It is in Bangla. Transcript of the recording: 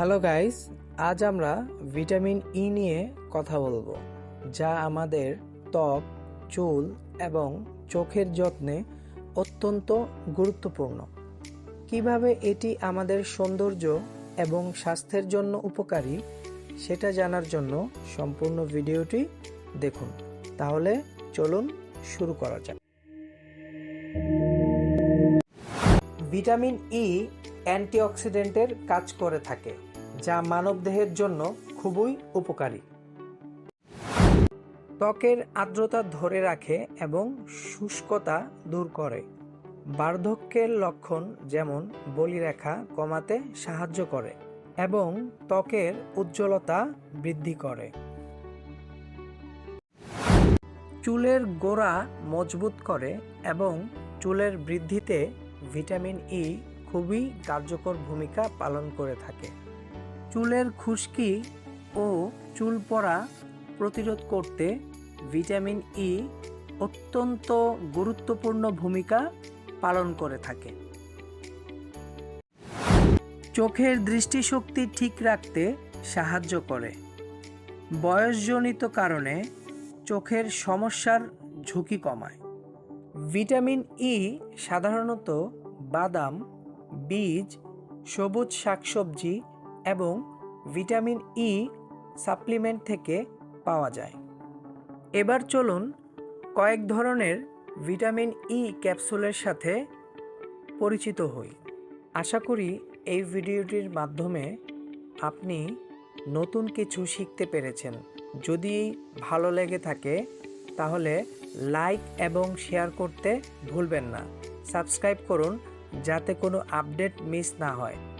হ্যালো গাইস আজ আমরা ভিটামিন ই নিয়ে কথা বলব, যা আমাদের ত্বক, চুল এবং চোখের যত্নে অত্যন্ত গুরুত্বপূর্ণ। কীভাবে এটি আমাদের সৌন্দর্য এবং স্বাস্থ্যের জন্য উপকারী, সেটা জানার জন্য সম্পূর্ণ ভিডিওটি দেখুন। তাহলে চলুন শুরু করা যাক। ভিটামিন ই অ্যান্টিঅক্সিডেন্টের কাজ করে থাকে। যা মানবদেহের জন্য খুবই উপকারী। ত্বকের আর্দ্রতা ধরে রাখে এবং শুষ্কতা দূর করে। বার্ধক্যের লক্ষণ যেমন বলিরেখা কমাতে সাহায্য করে এবং ত্বকের উজ্জ্বলতা বৃদ্ধি করে। চুলের গোড়া মজবুত করে এবং চুলের বৃদ্ধিতে ভিটামিন ই খুবই কার্যকর ভূমিকা পালন করে থাকে। চুলের খুশকি ও চুল পড়া প্রতিরোধ করতে ভিটামিন ই অত্যন্ত গুরুত্বপূর্ণ ভূমিকা পালন করে থাকে। চোখের দৃষ্টিশক্তি ঠিক রাখতে সাহায্য করে। বয়সজনিত কারণে চোখের সমস্যার ঝুঁকি কমায়। ভিটামিন ই সাধারণত বাদাম, বীজ, সবুজ শাকসবজি এবং ভিটামিন ই সাপ্লিমেন্ট থেকে পাওয়া যায়। এবার চলুন কয়েক ধরনের ভিটামিন ই ক্যাপসুলের সাথে পরিচিত হই। আশা করি এই ভিডিওটির মাধ্যমে আপনি নতুন কিছু শিখতে পেরেছেন। যদি ভালো লেগে থাকে, তাহলে লাইক এবং শেয়ার করতে ভুলবেন না। সাবস্ক্রাইব করুন যাতে কোনো আপডেট মিস না হয়।